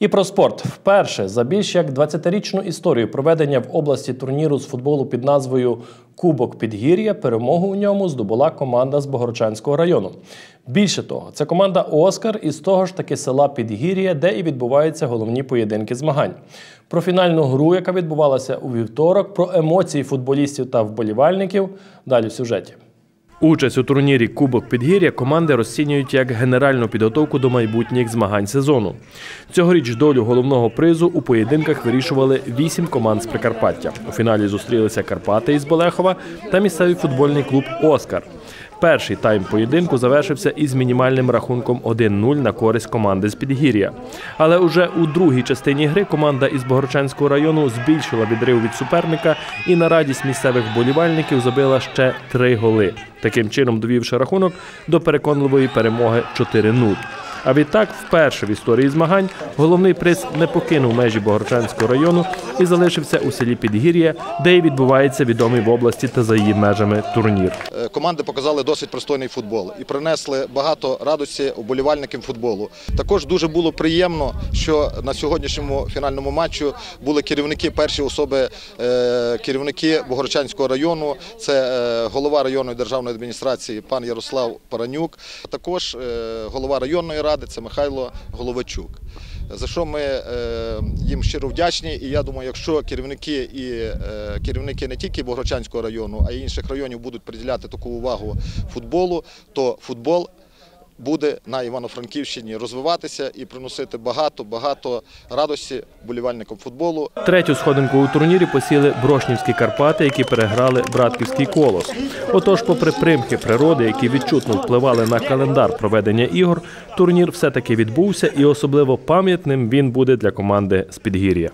І про спорт вперше за більш як 20-річну історію проведення в області турніру з футболу під назвою Кубок Підгір'я перемогу у ньому здобула команда з Богородчанського району. Більше того, це команда Оскар із того ж таки села Підгір'я, де і відбуваються головні поєдинки змагань. Про фінальну гру, яка відбувалася у вівторок, про емоції футболістів та вболівальників. Далі в сюжеті. Участь у турнірі Кубок Підгір'я команди розцінюють як генеральну підготовку до майбутніх змагань сезону. Цьогоріч долю головного призу у поєдинках вирішували вісім команд з Прикарпаття. У фіналі зустрілися Карпати із Болехова та місцевий футбольний клуб Оскар. Перший тайм поєдинку завершився із мінімальним рахунком 1-0 на користь команди з Підгір'я. Але уже у другій частині гри команда із Богорчанського району збільшила відрив від суперника і на радість місцевих вболівальників забила ще три голи, таким чином довівши рахунок до переконливої перемоги 4-0. А відтак, вперше в історії змагань, головний приз не покинув межі Богорчанського району і залишився у селі Підгір'я, де й відбувається відомий в області та за її межами турнір. Е, команди показали досить пристойний футбол і принесли багато радості уболівальникам футболу. Також дуже було приємно, що на сьогоднішньому фінальному матчу були керівники перші особи, е, керівники Богорчанського району. Це е, голова районної державної адміністрації пан Ярослав Паранюк, також голова районної ради це Михайло Головачук. За що ми їм щиро вдячні, і я думаю, якщо керівники і керівники не тільки Богорочанського району, а й інших районів будуть приділяти таку увагу футболу, то футбол буде на Івано-Франківщині розвиватися і приносити багато багато радості болівальникам футболу. Третю сходинку у турнірі посіли Брошнівські Карпати, які переграли Братківський колос. Отож, попри примхи природи, які відчутно впливали на календар проведення ігор, турнір все таки відбувся, і особливо пам'ятним він буде для команди з Підгір'я.